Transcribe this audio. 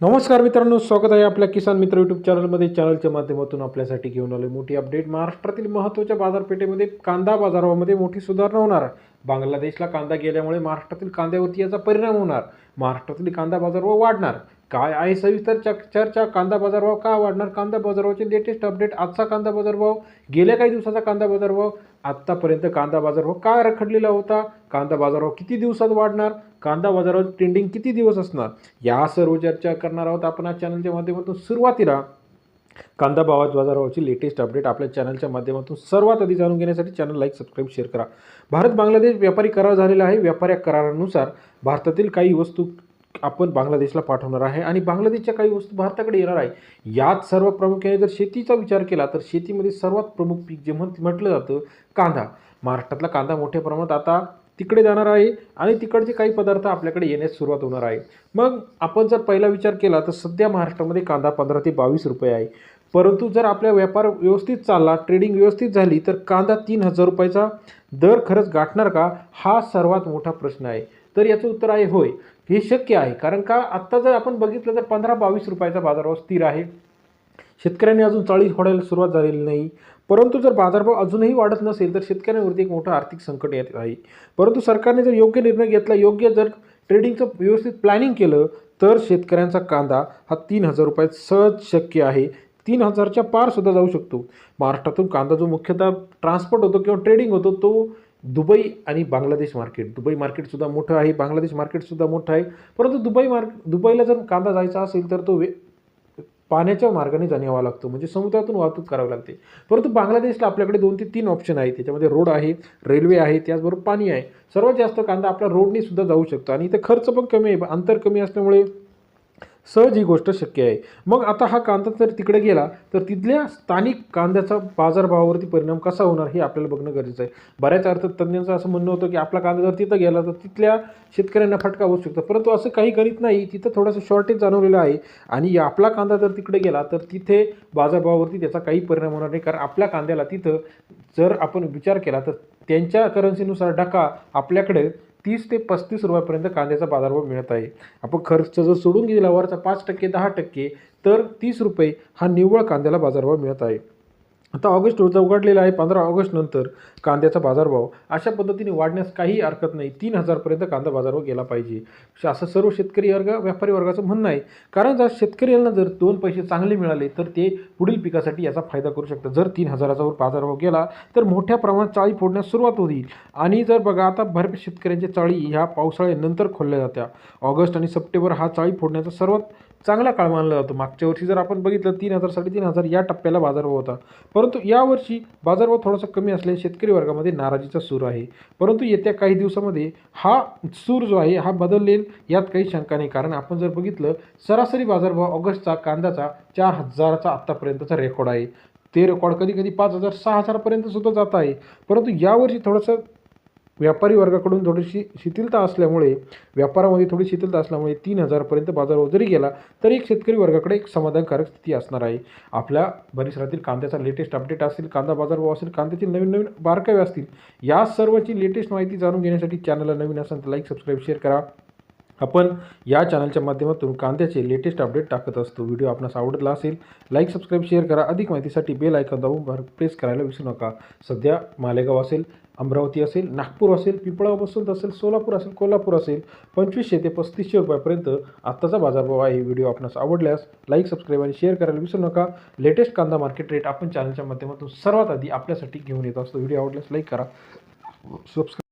नमस्कार मित्रांनो स्वागत आहे आपल्या किसान मित्र यूट्यूब चॅनलमध्ये चॅनलच्या माध्यमातून आपल्यासाठी घेऊन आले मोठी अपडेट महाराष्ट्रातील महत्त्वाच्या बाजारपेठेमध्ये कांदा बाजारामध्ये मोठी सुधारणा होणार बांगलादेशला कांदा गेल्यामुळे महाराष्ट्रातील कांद्यावरती याचा परिणाम होणार. महाराष्ट्रातील कांदा बाजारभाव वाढणार. काय आहे? सविस्तर चक चर्चा. कांदा बाजारभाव का वाढणार? कांदा बाजारभावाचे लेटेस्ट अपडेट आजचा कांदा बाजारभाव गेल्या काही दिवसाचा कांदा बाजारभाव आत्तापर्यंत कांदा बाजारभाव का रखडलेला होता? कांदा बाजारभाव किती दिवसात वाढणार? कांदा बाजारावर ट्रेंडिंग किती दिवस असणार? या सर्व चर्चा करणार आहोत आपण आज चॅनलच्या माध्यमातून. सुरुवातीला कांदा भावात बाजारावरची लेटेस्ट अपडेट आपल्या चॅनलच्या माध्यमातून सर्वात आधी जाणून घेण्यासाठी चॅनल लाईक सबस्क्राईब शेअर करा. भारत बांगलादेश व्यापारी करार झालेला आहे. व्यापारी करारानुसार भारतातील काही वस्तू आपण बांगलादेशला पाठवणार आहे आणि बांगलादेशच्या काही वस्तू भारताकडे येणार आहे. यात सर्व प्रामुख्याने जर शेतीचा विचार केला तर शेतीमध्ये सर्वात प्रमुख पीक जे म्हण म्हटलं जातं कांदा. महाराष्ट्रातला कांदा मोठ्या प्रमाणात आता तिकडे जाणार आहे आणि तिकडचे काही पदार्थ आपल्याकडे येण्यास सुरुवात होणार आहे. मग आपण जर पहिला विचार केला तर सध्या महाराष्ट्रामध्ये कांदा पंधरा ते बावीस रुपये आहे. परंतु जर आपला व्यापार व्यवस्थित चालला ट्रेडिंग व्यवस्थित झाली तर कांदा तीन हजार रुपयाचा दर खरंच गाठणार का? हा सर्वात मोठा प्रश्न आहे. तर याचं उत्तर आहे होय. हे शक्य आहे. कारण का? आत्ता जर आपण बघितलं तर पंधरा बावीस रुपयाचा बाजारभाव स्थिर आहे. शेतकऱ्यांनी अजून चाळीस फोडायला सुरुवात झालेली नाही. परंतु जर बाजारभाव अजूनही वाढत नसेल तर शेतकऱ्यांवरती एक मोठं आर्थिक संकट येत आहे. परंतु सरकारने जर योग्य निर्णय घेतला योग्य जर ट्रेडिंगचं व्यवस्थित प्लॅनिंग केलं तर शेतकऱ्यांचा कांदा हा तीन हजार रुपयात सहज शक्य आहे. तीन हजारच्या पारसुद्धा जाऊ शकतो. महाराष्ट्रातून कांदा जो मुख्यतः ट्रान्सपोर्ट होतो किंवा ट्रेडिंग होतो तो दुबई आणि बांगलादेश मार्केट दुबई मार्केटसुद्धा मोठं आहे बांगलादेश मार्केटसुद्धा मोठं आहे. परंतु दुबई मार्क दुबईला जर कांदा जायचा असेल तर तो वे पाण्याच्या मार्गाने जाण्यावा लागतो. म्हणजे समुद्रातून वाहतूक करावी लागते. परंतु बांगलादेशला आपल्याकडे दोन ते तीन ऑप्शन आहेत. त्याच्यामध्ये रोड आहे रेल्वे आहे त्याचबरोबर पाणी आहे. सर्वात जास्त कांदा आपला रोडने सुद्धा जाऊ शकतो. आणि इथं खर्च पण कमी आहे. अंतर कमी असल्यामुळे सहज ही गोष्ट शक्य आहे. मग आता हा कांदा जर तिकडे गेला तर तिथल्या स्थानिक कांद्याचा बाजारभावावरती परिणाम कसा होणार हे आपल्याला बघणं गरजेचं आहे. बऱ्याच अर्थतज्ञांचं असं म्हणणं होतं की आपला कांदा जर तिथं गेला तर तिथल्या शेतकऱ्यांना फटका बसू शकतो. परंतु असं काही गणित नाही तिथं थोडंसं शॉर्टेज जाणवलेलं आहे आणि या आपला कांदा जर तिकडे गेला तर तिथे बाजारभावावरती त्याचा काही परिणाम होणार नाही. कारण आपल्या कांद्याला तिथं जर आपण विचार केला तर त्यांच्या करन्सीनुसार डका आपल्याकडे तीस ते पस्तीस रुपयापर्यंत कांद्याचा बाजारभाव मिळत आहे. आपण खर्च जर सोडून गेला वरचा पाच टक्के दहा टक्के तर तीस रुपये हा निव्वळ कांद्याला बाजारभाव मिळत आहे. आता ऑगस्ट रोजा उघडलेला आहे पंधरा ऑगस्टनंतर कांद्याचा बाजारभाव. अशा पद्धतीने वाढण्यास काही हरकत नाही. तीन हजारपर्यंत कांदा बाजारभाव गेला पाहिजे. श- असं सर्व शेतकरी वर्ग व्यापारी वर्गाचं म्हणणं आहे. कारण जर शेतकऱ्यांना जर दोन पैसे चांगले मिळाले तर ते पुढील पिकासाठी याचा फायदा करू शकतात. जर तीन हजाराचा वर बाजारभाव गेला तर मोठ्या प्रमाणात चाळी फोडण्यास सुरुवात होईल. आणि जर बघा आता बऱ्याच शेतकऱ्यांच्या चाळी ह्या पावसाळ्यानंतर खोलल्या जात्या. ऑगस्ट आणि सप्टेंबर हा चाळी फोडण्याचा सर्वात चांगला काळ मानला जातो. मागच्या वर्षी जर आपण बघितलं तीन हजार साडेतीन हजार या टप्प्याला बाजारभाव होता. परंतु यावर्षी बाजारभाव थोडासा कमी असल्याने शेतकरी वर्गामध्ये नाराजीचा सूर आहे. परंतु येत्या काही दिवसामध्ये हा सूर जो आहे हा बदललेल यात काही शंका नाही. कारण आपण जर बघितलं सरासरी बाजारभाव ऑगस्टचा कांद्याचा चार हजाराचा आत्तापर्यंतचा रेकॉर्ड आहे. ते रेकॉर्ड कधी कधी पाच हजार सहा हजारपर्यंत सुद्धा जात आहे. परंतु यावर्षी थोडंसं व्यापारी वर्गाकडून थोडीशी शिथिलता असल्यामुळे व्यापारामध्ये थोडी शिथिलता असल्यामुळे तीन हजारपर्यंत बाजारभाव जरी गेला तरी एक शेतकरी वर्गाकडे एक समाधानकारक स्थिती असणार आहे. आपल्या परिसरातील कांद्याचा लेटेस्ट अपडेट असेल कांदा बाजारभाव असेल कांद्यातील नवीन नवीन बारकावे असतील या सर्वची लेटेस्ट माहिती जाणून घेण्यासाठी चॅनलला नवीन असेल तर लाईक सबस्क्राईब शेअर करा. आपण या चॅनलच्या माध्यमातून कांद्याचे लेटेस्ट अपडेट टाकत असतो. व्हिडिओ आपणास आवडला असेल लाईक सबस्क्राईब शेअर करा. अधिक माहितीसाठी बेल ऐकून दाबून प्रेस करायला विसरू नका. सध्या मालेगाव असेल अमरावती असेल नागपूर असेल पिपळा बसवंत असेल सोलापूर असेल कोल्हापूर असेल पंचवीसशे ते पस्तीसशे रुपयापर्यंत आत्ताचा बाजारभाव आहे. व्हिडिओ आपणास आवडल्यास लाईक सबस्क्राईब आणि शेअर करायला विसरू नका. लेटेस्ट कांदा मार्केट रेट आपण चॅनलच्या माध्यमातून सर्वात आधी आपल्यासाठी घेऊन येत असतो. व्हिडिओ आवडल्यास लाईक करा. सबस्क्राईब